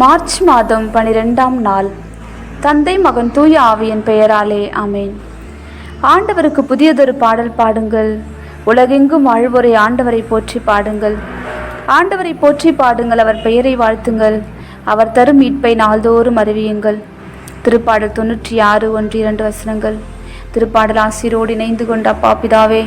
March மாதம் பனிரெண்டாம் நாள். தந்தை மகன் தூய ஆவியின் பெயராலே ஆமேன். ஆண்டவருக்கு புதியதொரு பாடல் பாடுங்கள். உலகெங்கும் வாழ்வோரை ஆண்டவரை போற்றி பாடுங்கள். ஆண்டவரை போற்றி பாடுங்கள் அவர் பெயரை வாழ்த்துங்கள். அவர் தரும் மீட்பை நாள்தோறும் அறிவியுங்கள். திருப்பாடல் தொண்ணூற்றி ஆறு ஒன்று இரண்டு வசனங்கள். திருப்பாடல் ஆசிரோடு இணைந்து கொண்ட அப்பா பிதாவே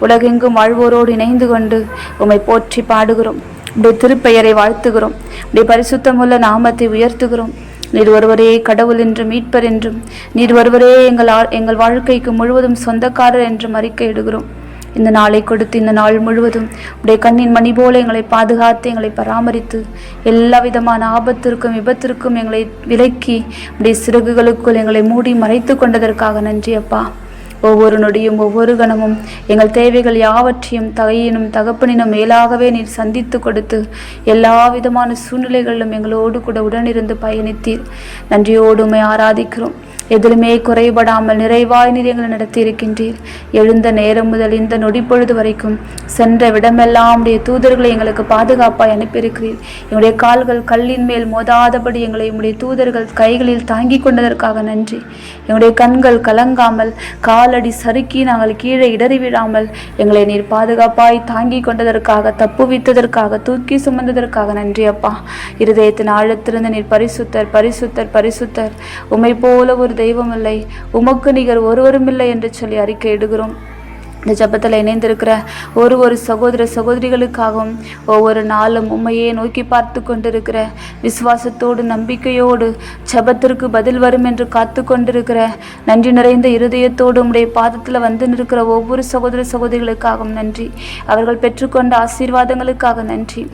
உலகெங்கும் வாழ்வோரோடு இணைந்து கொண்டு உம்மை போற்றி பாடுகிறோம். உடைய திருப்பெயரை வாழ்த்துகிறோம். உடைய பரிசுத்தமுள்ள நாமத்தை உயர்த்துகிறோம். நீர் ஒருவரே கடவுள் என்றும் மீட்பர் என்றும் நீர் ஒருவரே எங்கள் எங்கள் வாழ்க்கைக்கு முழுவதும் சொந்தக்காரர் என்றும் அறிக்கையிடுகிறோம் இந்த நாளை கொடுத்து இந்த நாள் முழுவதும் உடைய கண்ணின் மணி போல எங்களை பாதுகாத்து எங்களை பராமரித்து எல்லா விதமான ஆபத்திற்கும் விபத்திற்கும் எங்களை விலக்கி உடைய சிறகுகளுக்குள் எங்களை மூடி மறைத்து கொண்டதற்காக நன்றி அப்பா. ஒவ்வொரு நொடியும் ஒவ்வொரு கணமும் எங்கள் தேவைகள் யாவற்றையும் தகையினும் தகப்பனினும் மேலாகவே நீர் சந்தித்து கொடுத்து எல்லா விதமான சூழ்நிலைகளிலும் எங்களோடு கூட உடனிருந்து பயணித்தீர். நன்றியோடு ஆராதிக்கிறோம். எதிலுமே குறைபடாமல் நிறைவாய் நீர் எங்களை நடத்தியிருக்கின்றீர். எழுந்த நேரம் முதல் இந்த நொடிப்பொழுது வரைக்கும் சென்ற விடமெல்லாம் உடைய தூதர்களை எங்களுக்கு பாதுகாப்பாய் அனுப்பியிருக்கிறீர். எங்களுடைய கால்கள் கல்லின் மேல் மோதாதபடி எங்களை உம்முடைய தூதர்கள் கைகளில் தாங்கி கொண்டதற்காக நன்றி. எங்களுடைய கண்கள் கலங்காமல் காலடி சறுக்கி நாங்கள் கீழே இடறி விழாமல் எங்களை நீர் பாதுகாப்பாய் தாங்கி கொண்டதற்காக தப்புவித்ததற்காக தூக்கி சுமந்ததற்காக நன்றி அப்பா. இருதயத்தின் ஆழத்திலிருந்து நீர் பரிசுத்தர் பரிசுத்தர் பரிசுத்தர். உமை போல ஒரு தெய்வம் இல்லை உமக்கு நிகர் ஒருவரும் இல்லை என்று சொல்லி அறிக்கை இடுகிறோம். இந்த ஜெபத்தில் இணைந்திருக்கிற ஒரு ஒரு சகோதர சகோதரிகளுக்காகவும் ஒவ்வொரு நாளும் உண்மையே நோக்கி பார்த்து கொண்டிருக்கிற விசுவாசத்தோடு நம்பிக்கையோடு ஜெபத்திற்கு பதில் வரும் என்று காத்து கொண்டிருக்கிற நன்றி நிறைந்த இருதயத்தோடு உடைய பாதத்தில் வந்து நிற்கிற ஒவ்வொரு சகோதர சகோதரிகளுக்காகவும் நன்றி. அவர்கள் பெற்றுக்கொண்ட ஆசீர்வாதங்களுக்காக நன்றி.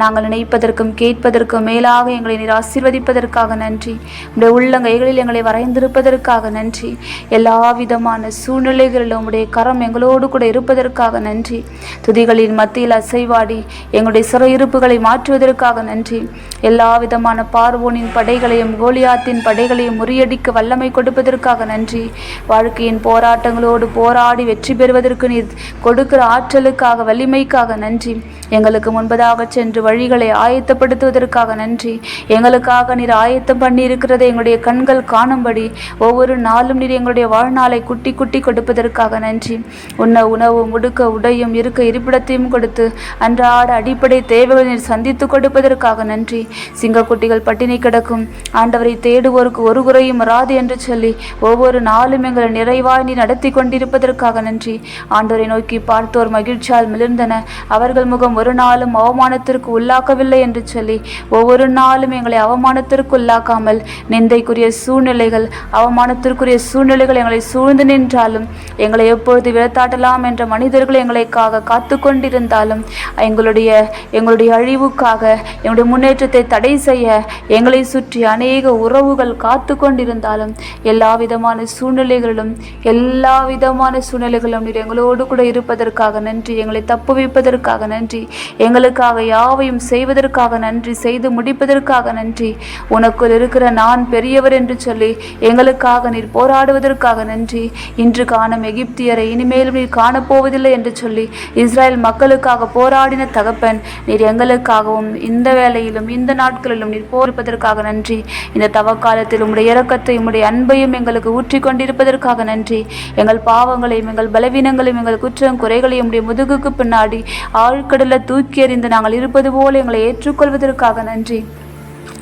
நாங்கள் நினைப்பதற்கும் கேட்பதற்கும் மேலாக எங்களை நீர் ஆசீர்வதிப்பதற்காக நன்றி. உடைய உள்ளங்கைகளில் எங்களை வரைந்திருப்பதற்காக நன்றி. எல்லா விதமான சூழ்நிலைகளிலும் உடைய கரம் எங்களோடு கூட இருப்பதற்காக நன்றி. துதிகளின் மத்தியில் அசைவாடி எங்களுடைய சிறையிருப்புகளை மாற்றுவதற்காக நன்றி. எல்லா விதமான பார்வோனின் படைகளையும் கோலியாத்தின் படைகளையும் முறியடிக்க வல்லமை கொடுப்பதற்காக நன்றி. வாழ்க்கையின் போராட்டங்களோடு போராடி வெற்றி பெறுவதற்கு நீர் கொடுக்கிற ஆற்றலுக்காக வலிமைக்காக நன்றி. எங்களுக்கு முன்பதாக சென்று வழிகளை ஆயத்தப்படுத்துவதற்காக நன்றி. எங்களுக்காக நீர் ஆயத்தம் பண்ணி இருக்கிறதை எங்களுடைய கண்கள் காணும்படி ஒவ்வொரு நாளும் நீர் எங்களுடைய வாழ்நாளை குட்டி குட்டி கொடுப்பதற்காக நன்றி. உண்ண உணவு முடுக்க உடையும் இருக்க இருப்பிடத்தையும் கொடுத்து அன்றாட அடிப்படை தேவைகளை நீர் சந்தித்து கொடுப்பதற்காக நன்றி. சிங்கக்குட்டிகள் பட்டினி கிடக்கும். ஆண்டவரை தேடுவோருக்கு ஒரு குறையும் வராது என்று சொல்லி ஒவ்வொரு நாளும் எங்களை நிறைவாய் நீ நடத்தி கொண்டிருப்பதற்காக நன்றி. ஆண்டவரை நோக்கி பார்த்தோர் மகிழ்ச்சியால் மிளிர்ந்தன அவர்கள் முகம் ஒரு நாளும் அவமானத்திற்கு உள்ளாக்கவில்லை என்று சொல்லி ஒவ்வொரு நாளும் எங்களை அவமானத்திற்கு உள்ளாக்காமல் நிந்தைக்குரிய சூழ்நிலைகள் அவமானத்திற்குரிய சூழ்நிலைகள் எங்களை சூழ்ந்து நின்றாலும் எங்களை எப்பொழுது விழத்தாட்டலாம் என்ற மனிதர்கள் எங்களைக்காக காத்து கொண்டிருந்தாலும் எங்களுடைய எங்களுடைய அழிவுக்காக எங்களுடைய முன்னேற்றத்தை தடை செய்ய எங்களை சுற்றி அநேக உறவுகள் காத்து கொண்டிருந்தாலும் எல்லா விதமான சூழ்நிலைகளிலும் எல்லா விதமான சூழ்நிலைகளிலும் நீர் எங்களோடு கூட இருப்பதற்காக நன்றி எங்களை தப்புவிப்பதற்காக நன்றி எங்களுக்காக யாவையும் செய்வதற்காக நன்றி செய்து முடிப்பதற்காக நன்றி. உனக்குள் இருக்கிற நான் பெரியவர் என்று சொல்லி எங்களுக்காக நீர் போராடுவதற்காக நன்றி. இன்று காணும் எகிப்தியரை இனிமேலும் நீர் காணப்போவதில்லை என்று சொல்லி இஸ்ரேல் மக்களுக்காக போராடின தகப்பன் நீர் எங்களுக்காகவும் இந்த வேளையிலும் இந்த நாட்களிலும் நீர் போரிப்பதற்காக நன்றி. இந்த தவக்காலத்தில் உம்முடைய இறக்கத்தை உம்முடைய அன்பையும் எங்களுக்கு ஊற்றிக் கொண்டிருப்பதற்காக நன்றி. எங்கள் பாவங்களையும் எங்கள் பலவீனங்களையும் எங்கள் குற்றம் குறைகளையும் உடைய முதுகுக்கு பின்னாடி ஆழ்கடலை தூக்கி எறிந்து நாங்கள் இருப்பது போல் எங்களை ஏற்றுக்கொள்வதற்காக நன்றி.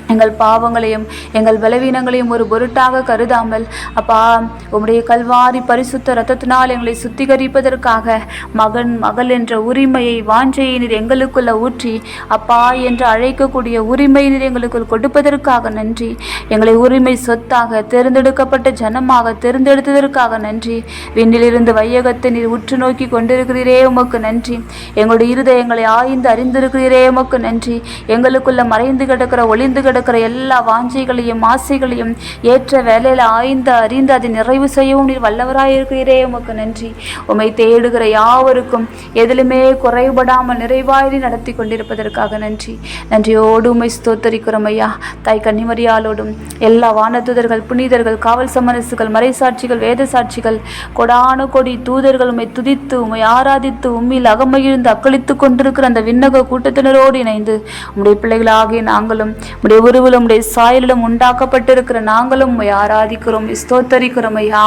எங்கள் பாவங்களையும் எங்கள் பலவீனங்களையும் ஒரு பொருட்டாக கருதாமல் அப்பா உம்முடைய கல்வாரி பரிசுத்த ரத்தத்தினால் எங்களை சுத்திகரிப்பதற்காக மகன் மகள் என்ற உரிமையை வாஞ்சையை நீர் எங்களுக்குள்ள ஊற்றி அப்பா என்று அழைக்கக்கூடிய உரிமையை நீர் எங்களுக்குள் கொடுப்பதற்காக நன்றி. எங்களை உரிமை சொத்தாக தேர்ந்தெடுக்கப்பட்ட ஜனமாக தேர்ந்தெடுத்ததற்காக நன்றி. விண்ணிலிருந்து வையகத்தை நீர் உற்று நோக்கி கொண்டிருக்கிறீரே உமக்கு நன்றி. எங்களுடைய இருதயங்களை ஆய்ந்து அறிந்திருக்கிறீரே உமக்கு நன்றி. எங்களுக்குள்ள மறைந்து கிடக்கிற ஒளிந்து கிடக்கிற எல்லா வாஞ்சைகளையும் ஆசைகளையும் ஏற்ற வேலையில் ஆய்ந்து அறிந்து அதை நிறைவு செய்யவும் நீர் வல்லவராயிருக்கிறீரே உமக்கு நன்றி. உமை தேடுகிற யாவருக்கும் எதிலுமே குறைபடாமல் நிறைவாயிரி நடத்தி கொண்டிருப்பதற்காக நன்றி. நன்றியோடு உமை ஸ்தோத்தரிக்கிறோம் ஐயா. தாய் கன்னிமரியாலோடும் எல்லா வானதூதர்கள் புனிதர்கள் காவல் சமரசுகள் மறைசாட்சிகள் வேத சாட்சிகள் கொடான கொடி தூதர்கள் உமை துதித்து உமை ஆராதித்து உம்மில் அகமகிழ்ந்து அக்களித்து கொண்டிருக்கிற அந்த விண்ணக கூட்டத்தினரோடு இணைந்து உம்முடைய பிள்ளைகளாகிய நாங்களும் உடைய ஒவ்வொருவரும் உடைய சாயலிலும் உண்டாக்கப்பட்டிருக்கிற நாங்களும் உம்மை ஆராதிக்கிறோம். ஸ்தோத்தரிக்கிறோம் ஐயா.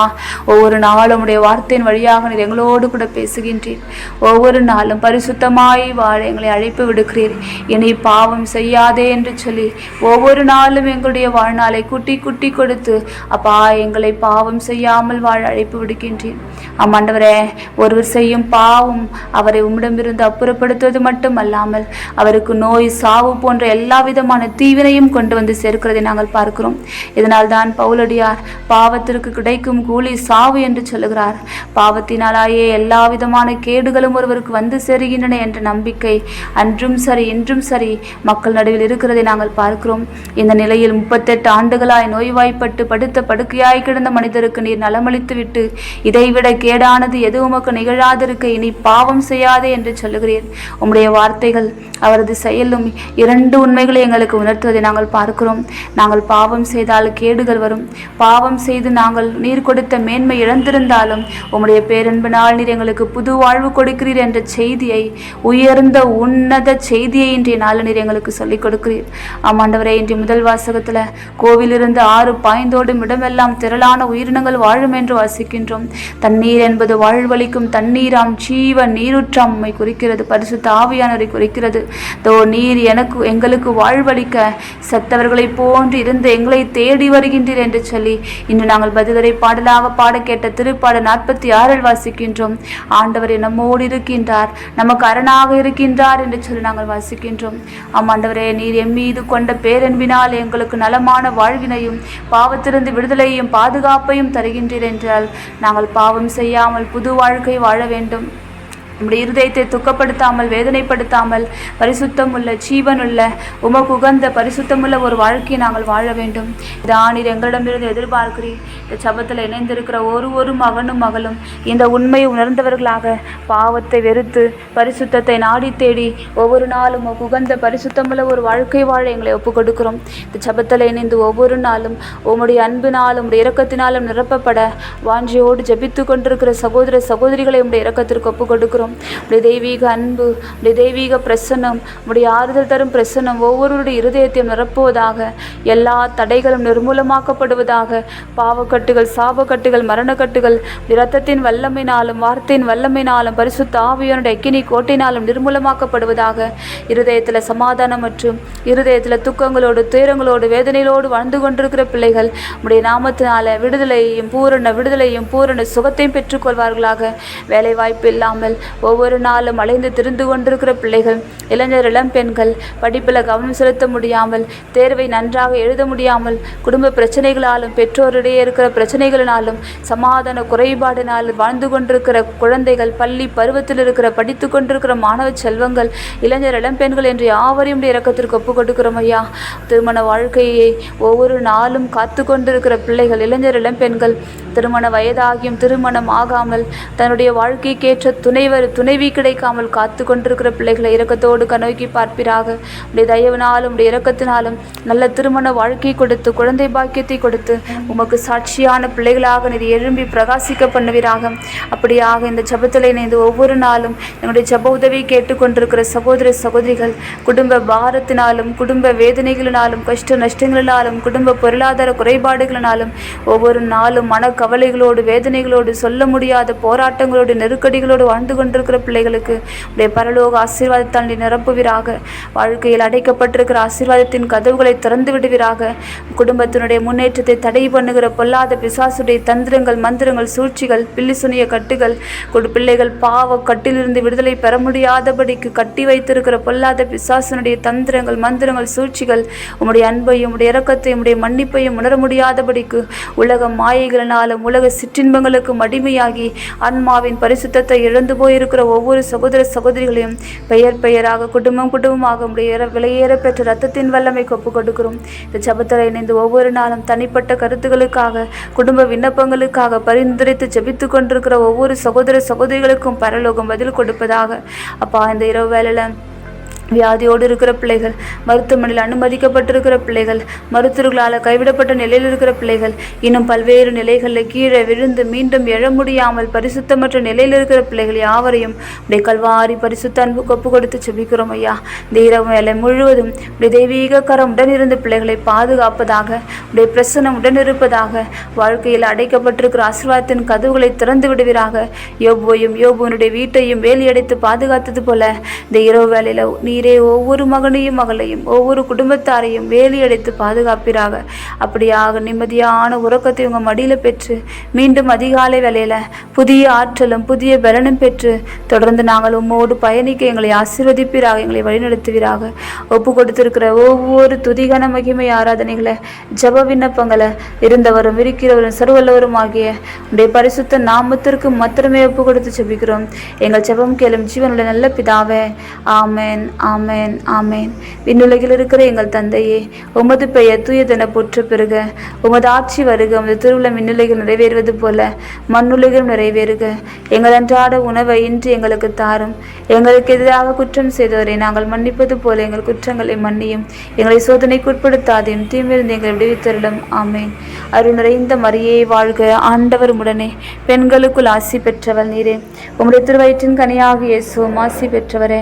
ஒவ்வொரு நாளும் உடைய வார்த்தையின் வழியாக நீர் எங்களோடு கூட பேசுகின்றீர். ஒவ்வொரு நாளும் பரிசுத்தமாய் வாழ எங்களை அழைப்பு விடுக்கிறீர். இனி பாவம் செய்யாதே என்று சொல்லி ஒவ்வொரு நாளும் எங்களுடைய வாழ்நாளை குட்டி குட்டி கொடுத்து அப்பா எங்களை பாவம் செய்யாமல் வாழ அழைப்பு விடுக்கின்றேன் ஆமாண்டவரே ஒருவர் செய்யும் பாவம் அவரை உம்மிடமிருந்து அப்புறப்படுத்துவது மட்டுமல்லாமல் அவருக்கு நோய் சாவு போன்ற எல்லா விதமான தீவினையும் கொண்டு வந்து சேர்க்கிறதை நாங்கள் பார்க்கிறோம். இதனால் தான் பவுலடியார் பாவத்திற்கு கிடைக்கும் கூலி சாவு என்று சொல்லுகிறார். பாவத்தினாலேயே எல்லா விதமான கேடுகளும் ஒருவருக்கு வந்து சேருகின்றன என்ற நம்பிக்கை அன்றும் சரி இன்றும் சரி மக்கள் நடுவில் இருக்கிறதை நாங்கள் பார்க்கிறோம். இந்த நிலையில் முப்பத்தெட்டு ஆண்டுகளாய் நோய்வாய்ப்பட்டு படுத்த படுக்கையாய் கிடந்த மனிதருக்கு நீர் நலமளித்து விட்டு இதைவிட கேடானது எது உமக்கு நிகழாதிருக்க இனி பாவம் செய்யாதே என்று சொல்லுகிறீர். உம்முடைய வார்த்தைகள் அவரது செயலும் இரண்டு உண்மைகளை எங்களுக்கு உணர்த்துவதை நாங்கள் பார்க்கிறோம். நாங்கள் பாவம் செய்தால் கேடுகள் வரும். பாவம் செய்து நாங்கள் நீர் கொடுத்த மேன்மை இழந்திருந்தாலும் உம்முடைய பேரன்பினால் நீர் எங்களுக்கு புது வாழ்வு கொடுக்கிறீர் என்ற செய்தியை உயர்ந்த உன்னத செய்தியை இன்றைய நாள் நீர் எங்களுக்கு சொல்லிக் கொடுக்கிறீர். ஆமாண்டவரே இன்றைய முதல் வாசகத்தில் கோவிலிருந்து ஆறு பாய்ந்தோடும் இடமெல்லாம் திரளான உயிரினங்கள் வாழும் என்று வாசிக்கின்றோம். தண்ணீர் என்பது வாழ்வளிக்கும் தண்ணீராம் ஜீவ நீருற்றாம் உம்மை குறிக்கிறது. பரிசு ஆவியானவரை குறிக்கிறது. தோ நீர் எனக்கு எங்களுக்கு வாழ்வளிக்க செத்தவர்களைப் போன்று இருந்து எங்களை தேடி வருகின்றீர் என்று சொல்லி இன்று நாங்கள் பதிலரை பாடலாக பாட கேட்ட திருப்பாட நாற்பத்தி ஆறில் வாசிக்கின்றோம். ஆண்டவர் நம்மோடு இருக்கின்றார் நமக்கு அரணாக இருக்கின்றார் என்று சொல்லி நாங்கள் வாசிக்கின்றோம். ஆமாண்டவரே நீர் எம் மீது கொண்ட பேரன்பினால் எங்களுக்கு நலமான வாழ்வினையும் பாவத்திலிருந்து விடுதலையும் பாதுகாப்பையும் தருகின்றீர் என்றால் நாங்கள் பாவம் செய்யாமல் புது வாழ்க்கை வாழ வேண்டும். நம்முடைய இருதயத்தை துக்கப்படுத்தாமல் வேதனைப்படுத்தாமல் பரிசுத்தமுள்ள ஜீவனுள்ள உமக்கு உகந்த பரிசுத்தமுள்ள ஒரு வாழ்க்கையை நாங்கள் வாழ வேண்டும். தானீர் எங்களிடமிருந்து எதிர்பார்க்கிறீர். இந்த சபத்தில் இணைந்திருக்கிற ஒரு ஒரு மகனும் மகளும் இந்த உண்மையை உணர்ந்தவர்களாக பாவத்தை வெறுத்து பரிசுத்தத்தை நாடி தேடி ஒவ்வொரு நாளும் உகந்த பரிசுத்தமுள்ள ஒரு வாழ்க்கை வாழ எங்களை ஒப்புக் கொடுக்கிறோம் இந்த சபத்தில் இணைந்து ஒவ்வொரு நாளும் உம்முடைய அன்பினாலும் உடைய இரக்கத்தினாலும் நிரப்பப்பட வாஞ்சியோடு ஜபித்து கொண்டிருக்கிற சகோதர சகோதரிகளை உடைய இரக்கத்திற்கு ஒப்புக் கொடுக்கிறோம் உடைய தெய்வீக அன்பு உடைய தெய்வீக பிரசன்னம் உடைய ஆறுதல் தரும் பிரசன்னம் ஒவ்வொருவருடைய இருதயத்தையும் நிரப்புவதாக எல்லா தடைகளும் நிர்மூலமாக்கப்படுவதாக பாவக்கட்டுகள் சாபக்கட்டுகள் மரணக்கட்டுகள் இரத்தத்தின் வல்லமையினாலும் வார்த்தையின் வல்லமையினாலும் பரிசுத்த ஆவியனுடைய அக்கினி கோட்டினாலும் நிர்மூலமாக்கப்படுவதாக இருதயத்தில் சமாதானம் மற்றும் இருதயத்தில் துக்கங்களோடு துயரங்களோடு வேதனையோடு வாழ்ந்து கொண்டிருக்கிற பிள்ளைகள் உடைய நாமத்தினால விடுதலையும் பூரண விடுதலையும் பூரண சுகத்தையும் பெற்றுக்கொள்வார்களாக. வேலைவாய்ப்பு இல்லாமல் ஒவ்வொரு நாளும் அலைந்து திரிந்து கொண்டிருக்கிற பிள்ளைகள் இளைஞர் இளம் பெண்கள் படிப்பில் கவனம் செலுத்த முடியாமல் தேர்வை நன்றாக எழுத முடியாமல் குடும்ப பிரச்சனைகளாலும் பெற்றோரிடையே இருக்கிற பிரச்சனைகளினாலும் சமாதான குறைபாடினால் வாழ்ந்து கொண்டிருக்கிற குழந்தைகள் பள்ளி பருவத்தில் இருக்கிற படித்து கொண்டிருக்கிற மாணவ செல்வங்கள் இளைஞர் இளம் பெண்கள் என்று யாவரையும் இறக்கத்திற்கு ஒப்புக் கொடுக்கிறோம் ஐயா. திருமண வாழ்க்கையை ஒவ்வொரு நாளும் காத்து கொண்டிருக்கிற பிள்ளைகள் இளைஞர் இளம் பெண்கள் திருமண வயதாகியும் திருமணம் ஆகாமல் தன்னுடைய வாழ்க்கைக்கேற்ற துணைவர் துணைவி கிடைக்காமல் காத்து கொண்டிருக்கிற பிள்ளைகளை இரக்கத்தோடு கண்ணோக்கி பார்ப்பீராக. உடைய தயவினாலும் உடைய இரக்கத்தினாலும் நல்ல திருமண வாழ்க்கை கொடுத்து குழந்தை பாக்கியத்தை கொடுத்து உமக்கு சாட்சியான பிள்ளைகளாக நீர் எழும்பி பிரகாசிக்க பண்ணுவீராக. அப்படியாக இந்த ஜபத்தில் இணைந்து ஒவ்வொரு நாளும் என்னுடைய ஜப உதவி கேட்டுக்கொண்டிருக்கிற சகோதர சகோதரிகள் குடும்ப பாரத்தினாலும் குடும்ப வேதனைகளினாலும் கஷ்ட நஷ்டங்களினாலும் குடும்ப பொருளாதார குறைபாடுகளினாலும் ஒவ்வொரு நாளும் மன கவலைகளோடு வேதனைகளோடு சொல்ல முடியாத போராட்டங்களோடு நெருக்கடிகளோடு வாழ்ந்து கொண்டு கொண்டிருக்கிற பிள்ளைகளுக்கு உடைய பரலோக ஆசீர்வாதத்தால் நீ நிரப்புவீராக. வாழ்க்கையில் அடைக்கப்பட்டிருக்கிற ஆசீர்வாதத்தின் கதவுகளை திறந்து விடுவீராக. குடும்பத்தினுடைய முன்னேற்றத்தை தடை பண்ணுகிற பொல்லாத பிசாசுடைய தந்திரங்கள் மந்திரங்கள் சூழ்ச்சிகள் பில்லி சுனிய கட்டுகள் கொடு பிள்ளைகள் பாவ கட்டிலிருந்து விடுதலை பெற முடியாதபடிக்கு கட்டி வைத்திருக்கிற பொல்லாத பிசாசனுடைய தந்திரங்கள் மந்திரங்கள் சூழ்ச்சிகள் உம்முடைய அன்பையும் உடைய இறக்கத்தையும் உடைய மன்னிப்பையும் உணர முடியாதபடிக்கு உலக மாயைகளினாலும் உலக சிற்றின்பங்களுக்கும் அடிமையாகி ஆன்மாவின் பரிசுத்தத்தை இழந்து போய் இருக்கிற ஒவ்வொரு சகோதர சகோதரிகளையும் பெயர் பெயராக குடும்பம் குடும்பமாக உடைய விலையேற பெற்ற ரத்தத்தின் வல்லமை ஒப்புக் கொடுக்கிறோம். இந்த ஜபத்தில் இணைந்து ஒவ்வொரு நாளும் தனிப்பட்ட கருத்துக்களுக்காக குடும்ப விண்ணப்பங்களுக்காக பரிந்துரைத்து ஜபித்து கொண்டிருக்கிற ஒவ்வொரு சகோதர சகோதரிகளுக்கும் பரலோகம் பதில் கொடுப்பதாக. அப்பா இந்த இரவு வேளையில வியாதியோடு இருக்கிற பிள்ளைகள் மருத்துவமனையில் அனுமதிக்கப்பட்டிருக்கிற பிள்ளைகள் மருத்துவர்களால் கைவிடப்பட்ட நிலையில் இருக்கிற பிள்ளைகள் இன்னும் பல்வேறு நிலைகளில் கீழே விழுந்து மீண்டும் எழ முடியாமல் பரிசுத்தமற்ற நிலையில் இருக்கிற பிள்ளைகள் யாவரையும் உடைய கல்வாரி பரிசுத்த அன்பு கொப்பு கொடுத்து செபிக்கிறோம் ஐயா. இந்த இரவு வேலை முழுவதும் உடைய தெய்வீக கரம் உடனிருந்து பிள்ளைகளை பாதுகாப்பதாக உடைய பிரசனம் உடனிருப்பதாக வாழ்க்கையில் அடைக்கப்பட்டிருக்கிற ஆசீர்வாதத்தின் கதவுகளை திறந்து விடுவீராக. யோபுவையும் யோபுவனுடைய வீட்டையும் வேலியடைத்து பாதுகாத்தது போல இந்த இரவு வேலையில் நீ நீரே ஒவ்வொரு மகனையும் மகளையும் ஒவ்வொரு குடும்பத்தாரையும் வேலியடைத்து பாதுகாப்பீராக. அப்படியாக நிம்மதியான உறக்கத்தை உங்கள் மடியில் பெற்று மீண்டும் அதிகாலை வேலையில் புதிய ஆற்றலும் புதிய பலனும் பெற்று தொடர்ந்து நாங்கள் உம்மோடு பயணிக்க எங்களை ஆசீர்வதிப்பீராக எங்களை வழிநடத்துவீராக. ஒப்பு கொடுத்திருக்கிற ஒவ்வொரு துதிகன மகிமை ஆராதனைகளை ஜப விண்ணப்பங்களை இருந்தவரும் இருக்கிறவரும் சர்வல்லவரும் ஆகிய உடைய பரிசுத்த நாமத்திற்கு மாத்திரமே ஒப்பு கொடுத்து செபிக்கிறோம் எங்கள் ஜெபம் கேளும் ஜீவனுடைய நல்ல பிதாவே ஆமென் ஆமேன் ஆமேன். விண்ணுலகில் இருக்கிற எங்கள் தந்தையே உமது பெயர் தூயதென போற்ற பெறுக உமது ஆட்சி வருக உமது திருவிழா விண்ணுலகில் நிறைவேறுவது போல மண்ணுலகிலும் நிறைவேறுக. எங்கள் அன்றாட உணவை இன்று எங்களுக்கு தாரும். எங்களுக்கு எதிராக குற்றம் செய்தவரை நாங்கள் மன்னிப்பது போல எங்கள் குற்றங்களை மன்னியும். எங்களை சோதனைக்கு உட்படுத்தாதையும் தீமிருந்து எங்களை விடுவித்தருளும். ஆமேன். அருள் நிறைந்த மரியை வாழ்க ஆண்டவர் உடனே. பெண்களுக்குள் ஆசி பெற்றவள் நீரே. உம்முடைய திருவயிற்றின் கனியாக இயேசுவும் ஆசி பெற்றவரே.